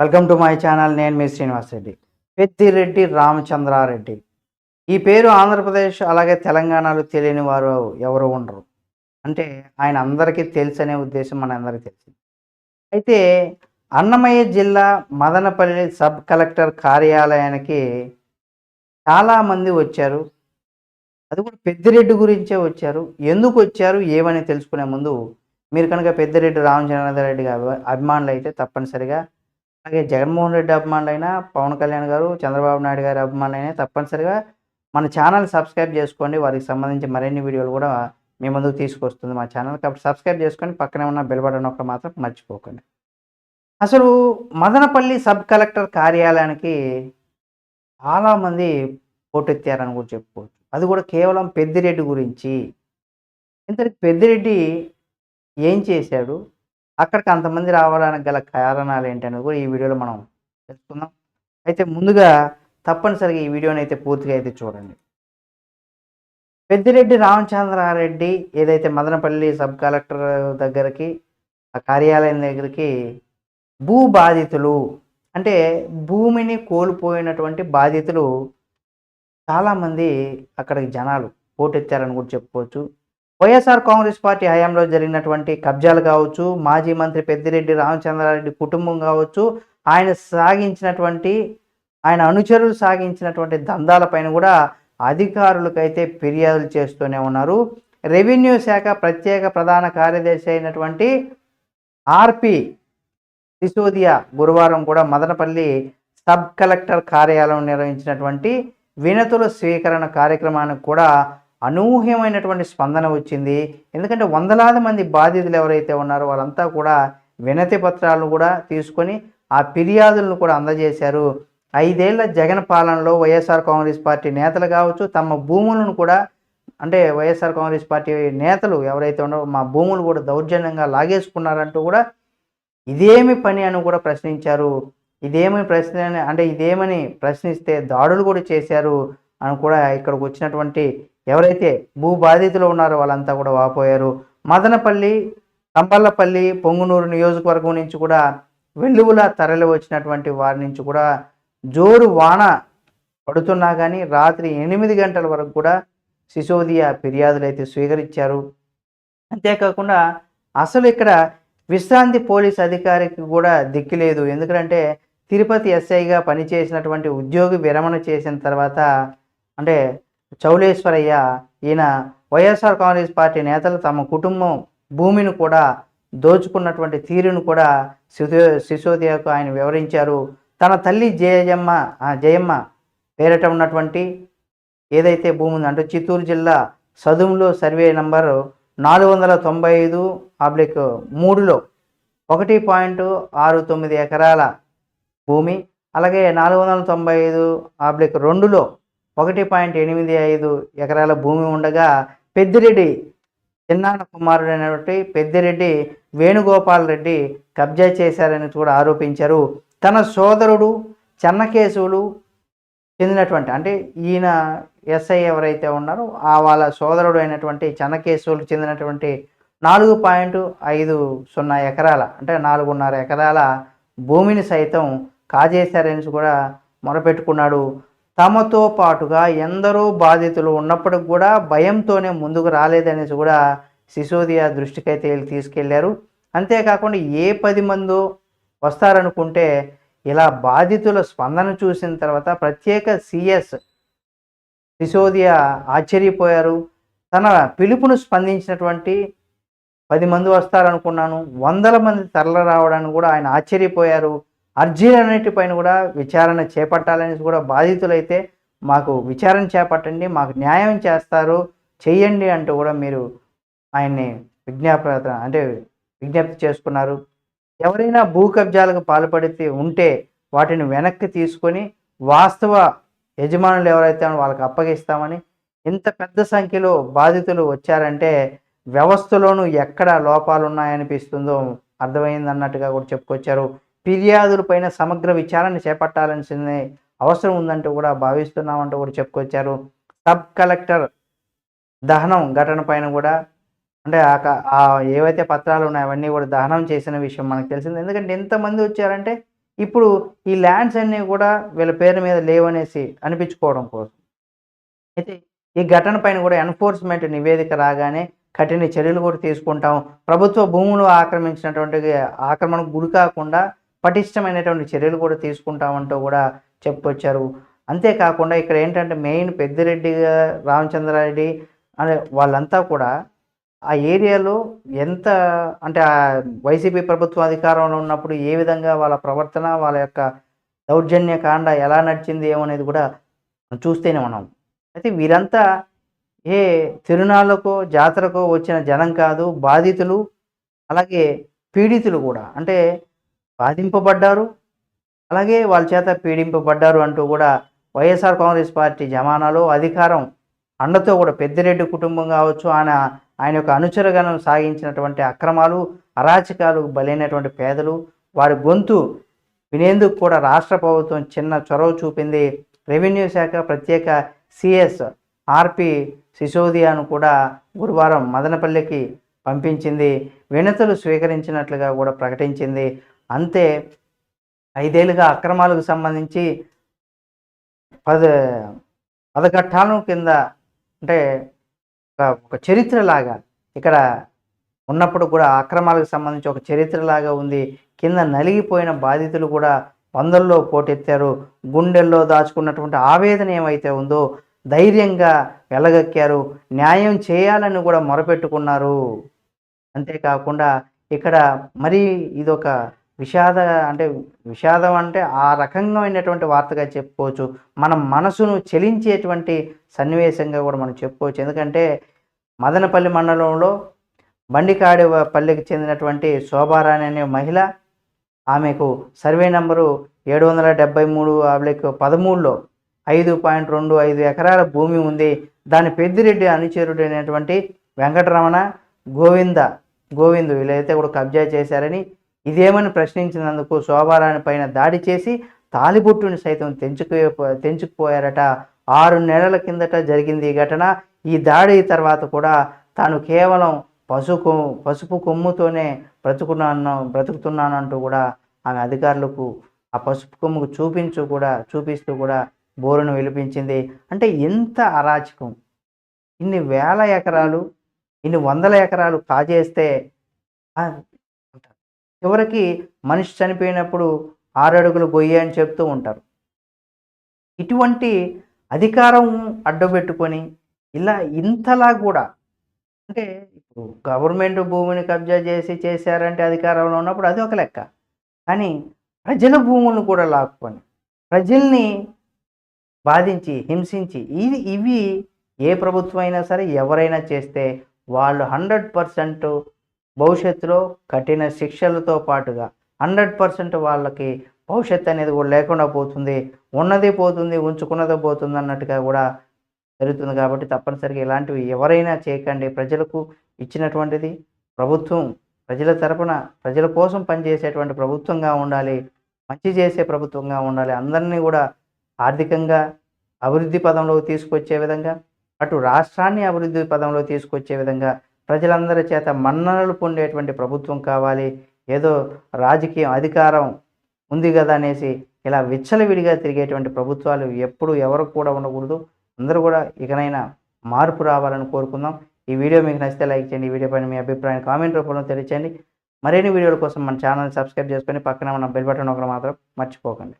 Welcome to my channel నేను మీ శ్రీనివాస్ రెడ్డి. పెద్దిరెడ్డి రామచంద్రారెడ్డి. ఈ పేరు ఆంధ్రప్రదేశ్ అలాగే తెలంగాణలో తెలియని వారు ఎవరు ఉండరు. అంటే ఆయన అందరికీ తెలుసు అనే ఉద్దేశం మన అందరికీ తెలుసు అయితే అన్నమయ్య జిల్లా మదనపల్లి సబ్ కలెక్టర్ కార్యాలయానికి చాలామంది వచ్చారు. అది కూడా పెద్దిరెడ్డి గురించే వచ్చారు. ఎందుకు వచ్చారు ఏమని తెలుసుకునే ముందు మీరు కనుక పెద్దిరెడ్డి రామచంద్రారెడ్డి గారు అభిమానులు అయితే తప్పనిసరిగా అలాగే జగన్మోహన్ రెడ్డి అభిమానులైనా పవన్ కళ్యాణ్ గారు చంద్రబాబు నాయుడు గారి అభిమానులైనా తప్పనిసరిగా మన ఛానల్ సబ్స్క్రైబ్ చేసుకోండి. వారికి సంబంధించి మరిన్ని వీడియోలు కూడా మీ ముందుకు తీసుకొస్తుంది మా ఛానల్. కాబట్టి సబ్స్క్రైబ్ చేసుకొని పక్కనే ఉన్న బెల్ బటన్ ఒక్క మాత్రం మర్చిపోకండి. అసలు మదనపల్లి సబ్ కలెక్టర్ కార్యాలయానికి చాలామంది పోటెత్తారని కూడా చెప్పుకోవచ్చు. అది కూడా కేవలం పెద్దిరెడ్డి గురించి. ఇంతటి పెద్దిరెడ్డి ఏం చేశాడు? అక్కడికి అంతమంది రావడానికి గల కారణాలు ఏంటనేది కూడా ఈ వీడియోలో మనం తెలుసుకుందాం. అయితే ముందుగా తప్పనిసరిగా ఈ వీడియోని అయితే పూర్తిగా అయితే చూడండి. పెద్దిరెడ్డి రామచంద్రారెడ్డి ఏదైతే మదనపల్లి సబ్ కలెక్టర్ దగ్గరికి ఆ కార్యాలయం దగ్గరికి భూ బాధితులు అంటే భూమిని కోల్పోయినటువంటి బాధితులు చాలామంది అక్కడికి జనాలు పోటెత్తారని కూడా చెప్పుకోవచ్చు. వైఎస్ఆర్ కాంగ్రెస్ పార్టీ హయాంలో జరిగినటువంటి కబ్జాలు కావచ్చు మాజీ మంత్రి పెద్దిరెడ్డి రామచంద్రారెడ్డి కుటుంబం కావచ్చు ఆయన సాగించినటువంటి ఆయన అనుచరులు సాగించినటువంటి దందాలపైన కూడా అధికారులకైతే ఫిర్యాదులు చేస్తూనే ఉన్నారు. రెవెన్యూ శాఖ ప్రత్యేక ప్రధాన కార్యదర్శి అయినటువంటి ఆర్పి సిసోదియా గురువారం కూడా మదనపల్లి సబ్ కలెక్టర్ కార్యాలయం నిర్వహించినటువంటి వినతుల స్వీకరణ కార్యక్రమానికి కూడా అనూహ్యమైనటువంటి స్పందన వచ్చింది. ఎందుకంటే వందలాది మంది బాధితులు ఎవరైతే ఉన్నారో వాళ్ళంతా కూడా వినతి పత్రాలను కూడా తీసుకొని ఆ ఫిర్యాదులను కూడా అందజేశారు. ఐదేళ్ళ జగన్ పాలనలో వైఎస్ఆర్ కాంగ్రెస్ పార్టీ నేతలు కావచ్చు తమ భూములను కూడా అంటే వైఎస్ఆర్ కాంగ్రెస్ పార్టీ నేతలు ఎవరైతే ఉన్నారో మా భూములు కూడా దౌర్జన్యంగా లాగేసుకున్నారంటూ కూడా ఇదేమి పని అని కూడా ప్రశ్నించారు. ఇదేమి ప్రశ్న అంటే ఇదేమని ప్రశ్నిస్తే దాడులు కూడా చేశారు అని కూడా ఇక్కడికి వచ్చినటువంటి ఎవరైతే భూ బాధితులు ఉన్నారో వాళ్ళంతా కూడా వాపోయారు. మదనపల్లి కంపల్లపల్లి పొంగునూరు నియోజకవర్గం నుంచి కూడా వెల్లువల తరలి వచ్చినటువంటి వారి నుంచి కూడా జోరు వాన పడుతున్నా కానీ రాత్రి ఎనిమిది గంటల వరకు కూడా సిసోదియా ఫిర్యాదులు అయితే స్వీకరించారు. అంతేకాకుండా అసలు ఇక్కడ విశ్రాంతి పోలీస్ అధికారికి కూడా దిక్కులేదు ఎందుకంటే తిరుపతి ఎస్ఐగా పనిచేసినటువంటి ఉద్యోగి విరమణ చేసిన తర్వాత అంటే చౌలేశ్వరయ్య ఈయన వైఎస్ఆర్ కాంగ్రెస్ పార్టీ నేతలు తమ కుటుంబం భూమిని కూడా దోచుకున్నటువంటి తీరును కూడా సిసో సిసోదియాకు ఆయన వివరించారు. తన తల్లి జయజమ్మ ఆ జయమ్మ పేరట ఉన్నటువంటి ఏదైతే భూమి ఉందో అంటే చిత్తూరు జిల్లా సదుములో సర్వే నంబరు నాలుగు వందల తొంభై ఐదు ఆబ్లిక్ మూడులో ఒకటి పాయింట్ ఆరు తొమ్మిది ఎకరాల భూమి అలాగే నాలుగు వందల తొంభై ఐదు ఆబ్లిక్ రెండులో ఒకటి పాయింట్ ఎనిమిది ఐదు ఎకరాల భూమి ఉండగా పెద్దిరెడ్డి చిన్నాన్న కుమారుడైనటువంటి పెద్దిరెడ్డి వేణుగోపాల్ రెడ్డి కబ్జా చేశారని కూడా ఆరోపించారు. తన సోదరుడు చెన్నకేశవులు చెందినటువంటి అంటే ఈయన ఎస్ఐ ఎవరైతే ఉన్నారో ఆ వాళ్ళ సోదరుడు అయినటువంటి చెన్నకేశవులకు చెందినటువంటి నాలుగు పాయింట్ ఐదు సున్నా ఎకరాల అంటే నాలుగున్నర ఎకరాల భూమిని సైతం కాజేశారని కూడా మొరపెట్టుకున్నాడు తమతో పాటుగా ఎందరో బాధితులు ఉన్నప్పటికి కూడా భయంతోనే ముందుకు రాలేదనేసి కూడా సిసోదియా దృష్టికైతే వీళ్ళు తీసుకెళ్ళారు. అంతేకాకుండా ఏ పది మందో వస్తారనుకుంటే ఇలా బాధితుల స్పందన చూసిన తర్వాత ప్రత్యేక సిఎస్ సిసోదియా ఆశ్చర్యపోయారు. తన పిలుపును స్పందించినటువంటి పది మంది వస్తారనుకున్నాను. వందల మంది తరలి రావడానికి కూడా ఆయన ఆశ్చర్యపోయారు. అర్జీలన్నిటిపైన కూడా విచారణ చేపట్టాలని కూడా బాధితులైతే మాకు విచారణ చేపట్టండి మాకు న్యాయం చేస్తారు చెయ్యండి అంటూ కూడా మీరు ఆయన్ని విజ్ఞాపన అంటే విజ్ఞప్తి చేసుకున్నారు. ఎవరైనా భూ కబ్జాలకు పాల్పడితే ఉంటే వాటిని వెనక్కి తీసుకొని వాస్తవ యజమానులు ఎవరైతే వాళ్ళకి అప్పగిస్తామని. ఇంత పెద్ద సంఖ్యలో బాధితులు వచ్చారంటే వ్యవస్థలోనూ ఎక్కడ లోపాలు ఉన్నాయనిపిస్తుందో అర్థమైంది అన్నట్టుగా కూడా చెప్పుకొచ్చారు. ఫిర్యాదులపైన సమగ్ర విచారణ చేపట్టాల్సిన అవసరం ఉందంటూ కూడా భావిస్తున్నామంటూ కూడా చెప్పుకొచ్చారు. సబ్ కలెక్టర్ దహనం ఘటన పైన కూడా అంటే ఆ ఏవైతే పత్రాలు ఉన్నాయో అవన్నీ కూడా దహనం చేసిన విషయం మనకు తెలిసింది. ఎందుకంటే ఎంతమంది వచ్చారంటే ఇప్పుడు ఈ ల్యాండ్స్ అన్నీ కూడా వీళ్ళ పేరు మీద లేవనేసి అనిపించుకోవడం కోసం. అయితే ఈ ఘటన పైన కూడా ఎన్ఫోర్స్మెంట్ నివేదిక రాగానే కఠిన చర్యలు కూడా తీసుకుంటాం. ప్రభుత్వ భూములు ఆక్రమించినటువంటి ఆక్రమణకు గురి కాకుండా పటిష్టమైనటువంటి చర్యలు కూడా తీసుకుంటామంటూ కూడా చెప్పుకొచ్చారు. అంతేకాకుండా ఇక్కడ ఏంటంటే మెయిన్ పెద్దిరెడ్డి రామచంద్రారెడ్డి అనే వాళ్ళంతా కూడా ఆ ఏరియాలో ఎంత అంటే ఆ వైసీపీ ప్రభుత్వ అధికారంలో ఉన్నప్పుడు ఏ విధంగా వాళ్ళ ప్రవర్తన వాళ్ళ యొక్క దౌర్జన్య కాండ ఎలా నడిచింది ఏమనేది కూడా చూస్తేనే మనం అయితే వీరంతా ఏ తిరునాళ్ళకో జాతరకో వచ్చిన జనం కాదు బాధితులు అలాగే పీడితులు కూడా. అంటే బాధింపబడ్డారు. అలాగే వాళ్ళ చేత పీడింపబడ్డారు అంటూ కూడా వైఎస్ఆర్ కాంగ్రెస్ పార్టీ జమానాలో అధికారం అండతో కూడా పెద్దిరెడ్డి కుటుంబం కావచ్చు ఆయన ఆయన యొక్క అనుచరగణం సాగించినటువంటి అక్రమాలు అరాచకాలు బలైనటువంటి పేదలు వారి గొంతు వినేందుకు కూడా రాష్ట్ర ప్రభుత్వం చిన్న చొరవ చూపింది. రెవెన్యూ శాఖ ప్రత్యేక సిఎస్ ఆర్పి సిసోదియాను కూడా గురువారం మదనపల్లికి పంపించింది. వినతులు స్వీకరించినట్లుగా కూడా ప్రకటించింది. అంతే ఐదేళ్ళుగా అక్రమాలకు సంబంధించి పద పదఘట్టాలను కింద అంటే ఒక ఒక చరిత్రలాగా ఇక్కడ ఉన్నప్పుడు కూడా అక్రమాలకు సంబంధించి ఒక చరిత్రలాగా ఉంది. కింద నలిగిపోయిన బాధితులు కూడా వందల్లో పోటెత్తారు. గుండెల్లో దాచుకున్నటువంటి ఆవేదన ఏమైతే ఉందో ధైర్యంగా వెళ్ళగక్కారు న్యాయం చేయాలని కూడా మొరపెట్టుకున్నారు. అంతేకాకుండా ఇక్కడ మరి ఇదొక విషాద అంటే విషాదం అంటే ఆ రకమైనటువంటి వార్తగా చెప్పుకోవచ్చు. మన మనసును చెలించేటువంటి సన్నివేశంగా కూడా మనం చెప్పుకోవచ్చు. ఎందుకంటే మదనపల్లి మండలంలో బండికాడి పల్లెకి చెందినటువంటి శోభారాణి అనే మహిళ ఆమెకు సర్వే నంబరు ఏడు వందల డెబ్బై మూడు ఆబ్లిక్ పదమూడులో ఐదు పాయింట్ రెండు ఐదు ఎకరాల భూమి ఉంది. దాని పెద్దిరెడ్డి అనుచరుడైనటువంటి వెంకటరమణ గోవింద గోవిందు వీళ్ళైతే కూడా కబ్జా చేశారని ఇదేమని ప్రశ్నించినందుకు శోభారాణి పైన దాడి చేసి తాలిబొట్టుని సైతం తెంచుకు తెంచుకుపోయారట. ఆరు నెలల కిందట జరిగింది ఈ ఘటన. ఈ దాడి తర్వాత కూడా తాను కేవలం పసుపు పసుపు కొమ్ముతోనే బ్రతుకున్నాను బ్రతుకుతున్నానంటూ కూడా ఆమె అధికారులకు ఆ పసుపు కొమ్ముకు చూపించు కూడా చూపిస్తూ కూడా బోరును విలిపించింది. అంటే ఎంత అరాచకం. ఇన్ని వేల ఎకరాలు ఇన్ని వందల ఎకరాలు కాజేస్తే చివరికి మనిషి చనిపోయినప్పుడు ఆరడుగులు గొయ్యి అని చెప్తూ ఉంటారు. ఇటువంటి అధికారం అడ్డుపెట్టుకొని ఇలా ఇంతలా కూడా అంటే ఇప్పుడు గవర్నమెంట్ భూమిని కబ్జా చేసి చేశారంటే అధికారంలో ఉన్నప్పుడు అది ఒక లెక్క. కానీ ప్రజల భూములను కూడా లాక్కొని ప్రజల్ని బాధించి హింసించి ఇది ఇవి ఏ ప్రభుత్వం అయినా సరే ఎవరైనా చేస్తే వాళ్ళు హండ్రెడ్ పర్సెంట్ భవిష్యత్తులో కఠిన శిక్షలతో పాటుగా హండ్రెడ్ పర్సెంట్ వాళ్ళకి భవిష్యత్తు అనేది కూడా లేకుండా పోతుంది. ఉన్నది పోతుంది ఉంచుకున్నది పోతుంది అన్నట్టుగా కూడా జరుగుతుంది కాబట్టి తప్పనిసరిగా ఇలాంటివి ఎవరైనా చేయకండి. ప్రజలకు ఇచ్చినటువంటిది ప్రభుత్వం ప్రజల తరపున ప్రజల కోసం పనిచేసేటువంటి ప్రభుత్వంగా ఉండాలి మంచి చేసే ప్రభుత్వంగా ఉండాలి. అందరినీ కూడా ఆర్థికంగా అభివృద్ధి పదంలోకి తీసుకొచ్చే విధంగా అటు రాష్ట్రాన్ని అభివృద్ధి పదంలో తీసుకొచ్చే విధంగా ప్రజలందరి చేత మన్ననలు పొందేటువంటి ప్రభుత్వం కావాలి. ఏదో రాజకీయం అధికారం ఉంది కదా అనేసి ఇలా విచ్చలవిడిగా తిరిగేటువంటి ప్రభుత్వాలు ఎప్పుడు ఎవరు కూడా ఉండకూడదు. అందరూ కూడా ఇకనైనా మార్పు రావాలని కోరుకుందాం. ఈ వీడియో మీకు నచ్చితే లైక్ చేయండి. ఈ వీడియో పైన మీ అభిప్రాయం కామెంట్ రూపంలో తెలియచేయండి. మరిన్ని వీడియోల కోసం మన ఛానల్ సబ్స్క్రైబ్ చేసుకొని పక్కన ఉన్న బెల్ బటన్ ఒకటి మాత్రం మర్చిపోకండి.